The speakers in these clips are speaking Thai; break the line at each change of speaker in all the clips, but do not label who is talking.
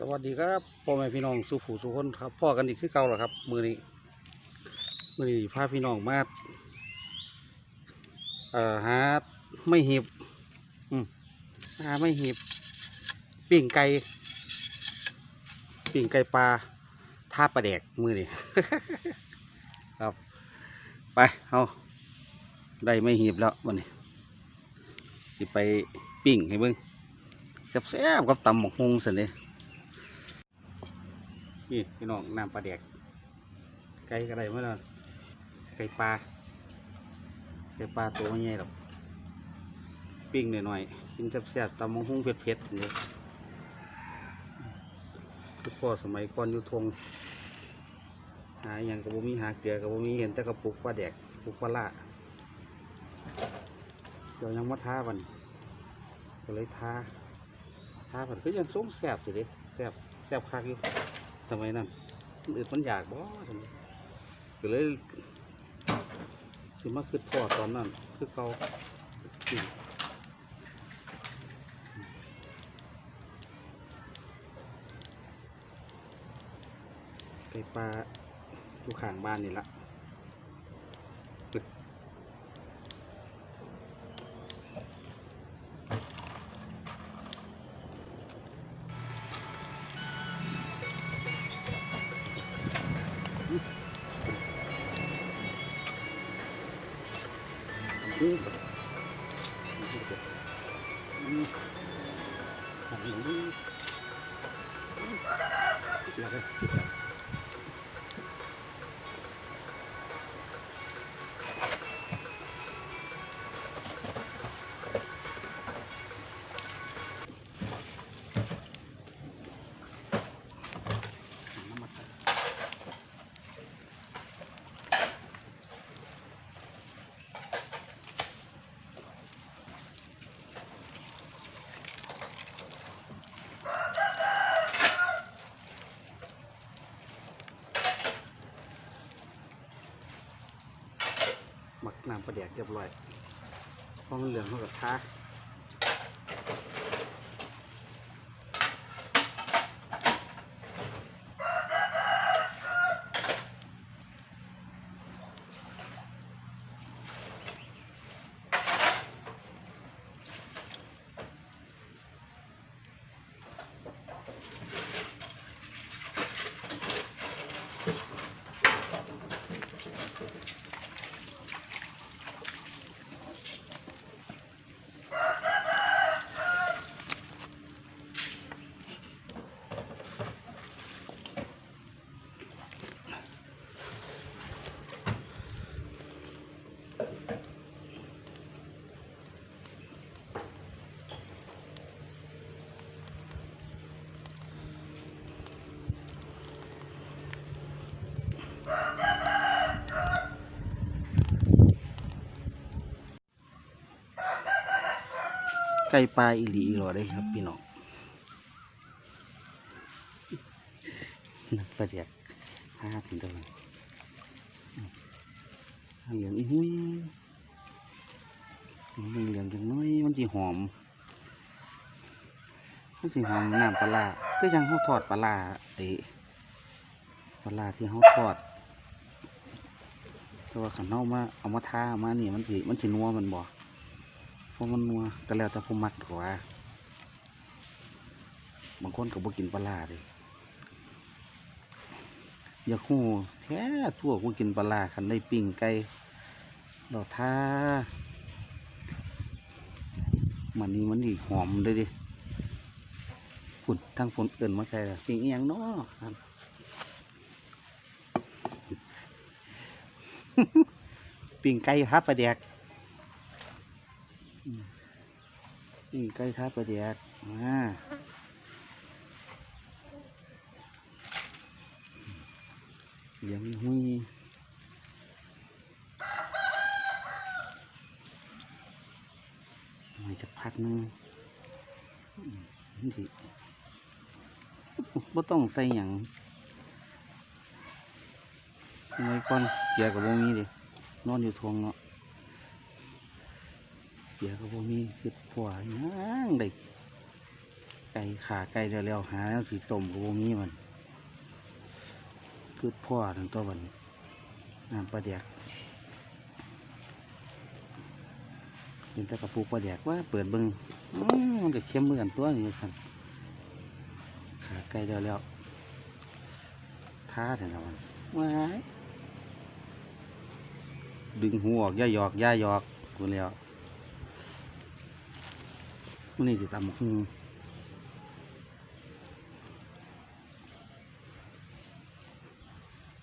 สวัสดีครับพ่อแม่พี่น้องสุผูสุคนครับพ่อกันอีกคือเก่าแล้วครับ มือนี้มือนี้พาพี่น้องมาเอ่อหาไม่หีบอืมหาไม่หีบปิ่งไก่ปิ่งไก่ปลาท่าปลาแดกมือนี้ ครับ ไปเอาได้ไม่หีบแล้ววันนี้สิไปปิ้งให้เบิ่งแซ่บๆกับตำหมกฮงสิเนี่ย นี่พี่น้องน้ำปลาแดกไก่ก็ได้เมื่อนั้นไก่ปลาไก่ปลาตัวไม่ใหญ่หรอกปิ้งหน่อยๆกินแซ่บๆตำมังหุ้งเผ็ดๆนี่คือพ่อสมัยก่อนอยู่ทงหาอย่างกับบุมีหาเกลือกับบุมีเห็นแต่กระปุกปลาแดกปุกปลาล่าเดี๋ยวยังมาท้ามันก็เลยท้าท้ามันก็ยังส้มแซ่บสิเด้แซ่บแซ่บคักอยู่ สมัยนั้นคนอึดมันอยากบ่ทำไมก็เลยคือมาคือพ่อตอนนั้น คือเขาไปปลาอยู่ข้างบ้านนี่ละ อืม น้ำประแดกเรียบร้อยพอมันเหลืองเขาก็ทา ไก่ปลาอีหลีอีหลอได้ครับ พี่น้องน้ำปลาแดกห้าถึงตัวเหลืองอีหุ้ยเหลืองเหลืองจังน้อยมันจีหอมมันสิหอมน้ำปลาก็ยังเขาทอดปลาร้าไอ้ปลาที่เขาทอด แต่ว่าขันเอามาเอามาทามานี่มันสิมันสินัวมันบ่เพราะมันนัวก็แล้วแต่ผู้มักกว่าบางคนก็บ่กินปลาร้าเลยอยากหูแท้ทั่วกูกินปลาร้าคันได้ปิ้งไก่ดอกท่ามันนี่มันนี่หอมเลยดิฝุ่นทั้งฝุ่นเกินมาใส่ละปิ้งอหยังเนาะ อัน ปิ้งไก่ครับปลาแดกนี่ใกล้ท้าประเดียกมาเลี้ยงหุยมันจะพักนึงนี่สิบ่ต้องใส่หยัง ไมก่อนเกียร์กับวงนี้ดินอนอยู่ทวงเนาะเดี๋ยวก็บ่มีคือผัวหยังได้ไก่ขาไก่เร็วๆหาแล้วสีต้มกับวมีมันคือพ่อถึงตัววันนี้น้ำปลาแดกเป็นตะกระปุกปลาแดกว่าเปิดเบิงมันจะเข้มเหมือนตัวนี้ครับขาไก่เร็วๆท้าแต่ละวันว้าย ดึงหัวออกย่าหยอกย่าหยอกกูแล้วมันนี่จะตำหู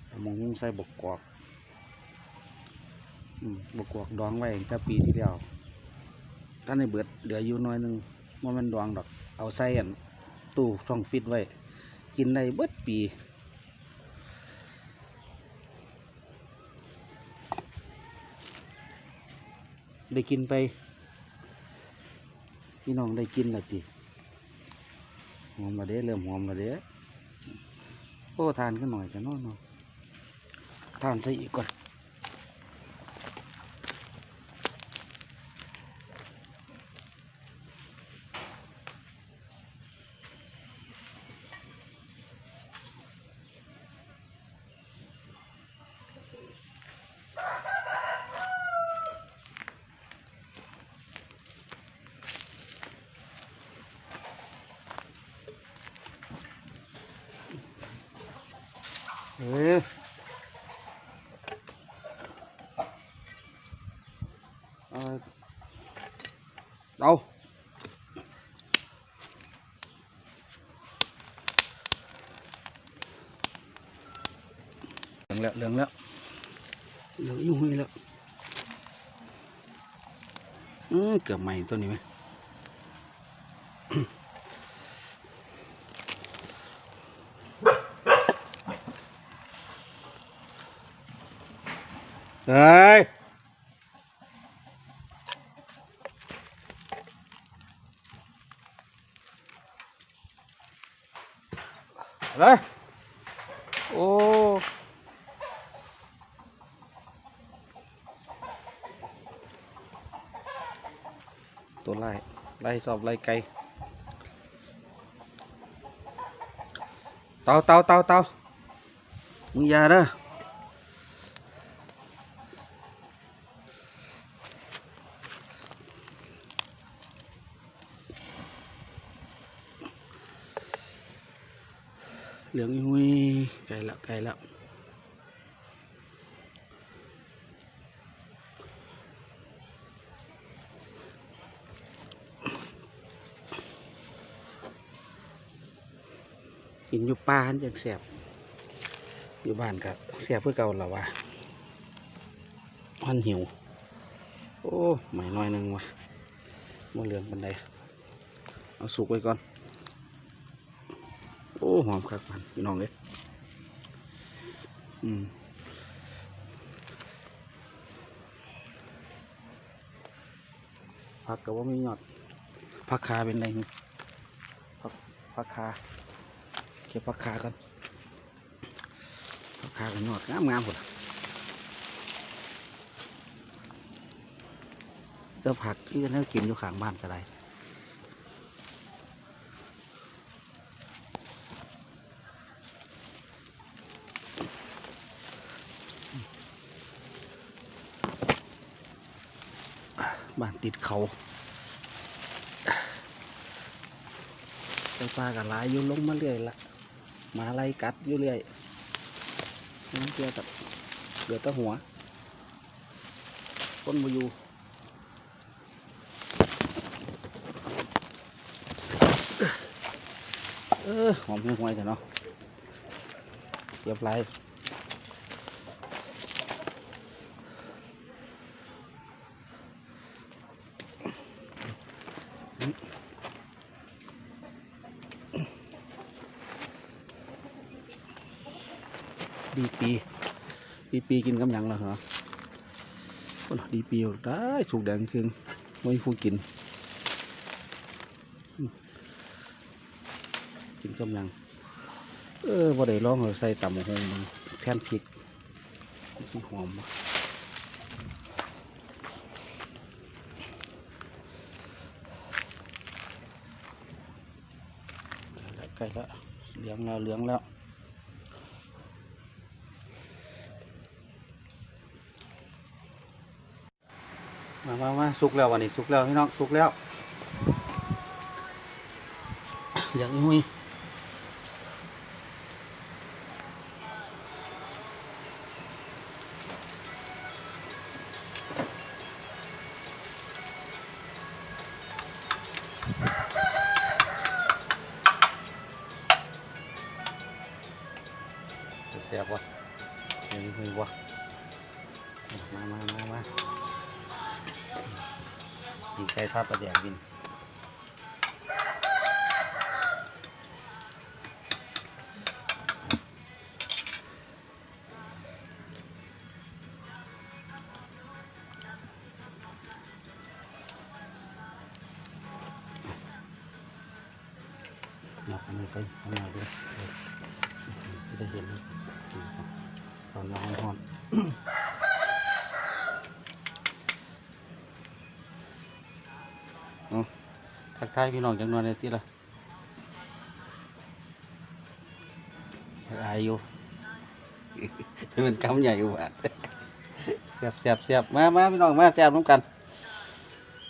ตำหูใส่บกกอกบกกอกดองไว้ตั้งแต่ปีที่แล้วถ้าในเบิดเหลืออยู่น้อยหนึงว่ามันดองดอก เอาใส่อันตู้ช่องฟิตไว้ กินได้เบิดปี ได้กินไป พี่น้องได้กินละจิหอมมาเด้เริ่มหอมมาเด้โอ้ทานก็หน่อยจะนอนเนาะทานซะอีกก่อน เฮ้ยเอาเอาเหลืองแล้ว เหลืองแล้วเหลืองอยู่ห้ยแล้วอืมเกือบใหม่ตัวนี้ไหม เฮ้ยเลยโอ้ ตัวไล่ไล่สอบไล่ไก่เตาเตาเตา เหลืองหุ้ยไกลแล้วไกลแล้วกินอยู่ป่าหันจังแสบอยู่บ้านกับแสบเพื่อเก่าแล้ววะมันหิว โอ้ไม่น้อยหนึงวะมาเหลืองบันไดเอาสุกไว้ก่อน โอ้หอมคักมันพี่น้องเลยอืมผักก็ว่ามียอดผักคาเป็นไรนี่ผักผักคาเก็บผักคากันผักคากันยอดงามงามหมดเจ้าผักที่จะได้กินอยู่ข้างบ้านก็ได้ บ้านติดเขาไปปลากับลายอยู่ลงมาเรื่อยละมาไล่กัดอยู่เรื่อยน้ำเกลือกับเหลือแต่หัวคนมาอยู่เออหอมห่วยๆแต่เนาะเรียบร้อย ดีปี ดีปีกินกำยังแล้วเหรอคนดีปีได้สุกแดงจริงไม่ผู้กิน กินกำยัง เออบ่ได้ลองเอาใส่ตำหงมันแทนพริกสิหอมใกล้แล้วเหลืองแล้วเหลืองแล้ว มามามาสุกแล้ววันนี้สุกแล้วพี่น้องสุกแล้วอย่างนี้มุ้ยแซ่บวะอย่างนี้มุ้ยวะมามามามา กินไก่ทอดปลาแดกกินหนักอันไปข้างหน้าด้วยจะเห็นตอนน้องหอน ทักทายพี่น้องจังนวนในที่ละอายอยู่เป็นคำใหญ่อยู่บาดเสียบเสียบเสียบมามาพี่น้องมาแซ่บน้ำกัน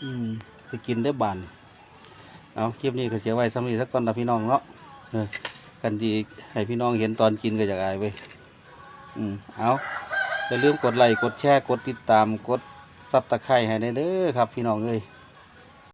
อืมจะกินได้บานเอาคลิปนี้ก็เสียไว้สำหรับสักตอนนะพี่น้องเนาะเออกันดีให้พี่น้องเห็นตอนกินก็อยากอายไปอืมเอาอย่าลืมกดไลค์กดแชร์กดติดตามกดซับตะไคร้ให้ได้เด้อครับ พี่น้องเอ้ย